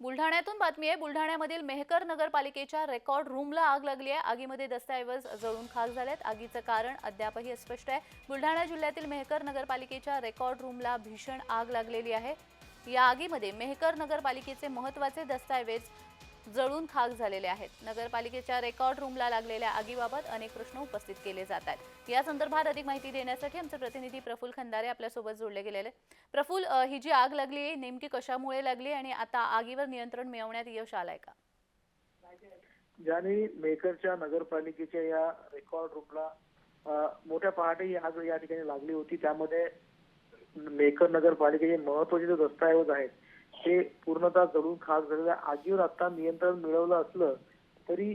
बुलढाण्यातून बातमी आहे. बुलढाण्यामधील मेहकर नगरपालिकेच्या रेकॉर्ड रूमला आग लागली आहे. आगीमध्ये दस्तऐवज जळून खाक झाल्यात. आगीचं कारण अद्यापही अस्पष्ट आहे. बुलढाणा जिल्ह्यातील मेहकर नगरपालिकेच्या रेकॉर्ड रूमला भीषण आग लागलेली आहे. या आगीमध्ये मेहकर नगरपालिकेचे महत्त्वाचे दस्तऐवज जळून खाक झालेले आहेत. नगरपालिकेच्या रेकॉर्ड रूमला लागलेल्या आगीबाबत अनेक प्रश्न उपस्थित केले जात आहेत या संदर्भात अधिक माहिती देण्यासाठी आमचे प्रतिनिधी प्रफुल खंदारे आपल्यासोबत जोडले गेलेले. प्रफुल ही जी आग लागली आहे नेमकी कशामुळे लागली आणि आता आगीवर नियंत्रण मिळवण्यात यश आलाय का? ज्याने मेकरच्या नगरपालिकेच्या या रेकॉर्ड रूमला मोठ्या पहाटे ही आग या ठिकाणी लागली होती. त्यामध्ये मेकर नगरपालिकेचे महत्त्वाचे जे दस्तऐवज आहेत हे पूर्णतः जळून खास झालेल्या आगीवर आता नियंत्रण मिळवलं असलं तरी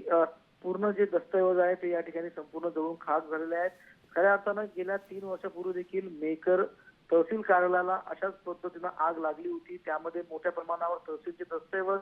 पूर्ण जे दस्तऐवज आहे ते या ठिकाणी संपूर्ण जळून खाक झालेले आहेत. खऱ्या अर्थानं गेल्या तीन वर्षापूर्वी देखील मेकर तहसील कार्यालयाला अशाच पद्धतीनं आग लागली होती. त्यामध्ये मोठ्या प्रमाणावर तहसीलचे दस्तऐवज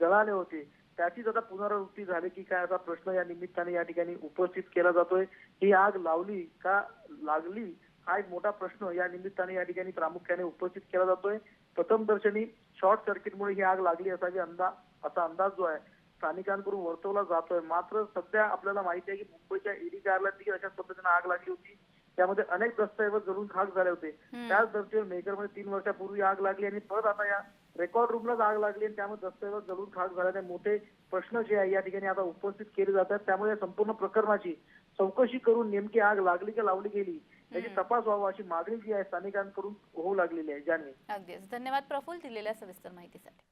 जळाले होते. त्याचीच आता पुनरावृत्ती झाली की काय असा प्रश्न या निमित्ताने या ठिकाणी उपस्थित केला जातोय. ही आग लावली का लागली हा एक मोठा प्रश्न या निमित्ताने या ठिकाणी प्रामुख्याने उपस्थित केला जातोय. प्रथम दर्शनी शॉर्ट सर्किटमुळे ही आग लागली असावी अंदाज असा अंदाज जो आहे स्थानिकांकडून वर्तवला जातोय. मात्र सध्या आपल्याला माहिती आहे की मुंबईच्या ईडी कार्यालयात देखील अशाच पद्धतीने आग लागली होती. त्यामध्ये अनेक दस्तऐवज जळून खाक झाले होते. त्याच दर्शनी मेकरमध्ये तीन वर्षापूर्वी आग लागली आणि परत आता या रेकॉर्ड रूमलाच आग लागली आणि त्यामुळे दस्तऐवज जळून खाक झाल्याने मोठे प्रश्न जे आहे या ठिकाणी आता उपस्थित केले जातात. त्यामुळे या संपूर्ण प्रकरणाची चौकशी करून नेमकी आग लागली का लावली गेली याची हम्म. तपास व्हावा अशी मागणी जी आहे स्थानिकांकडून होऊ लागलेली आहे ज्यांनी. अगदीच. धन्यवाद प्रफुल दिलेल्या सविस्तर माहितीसाठी.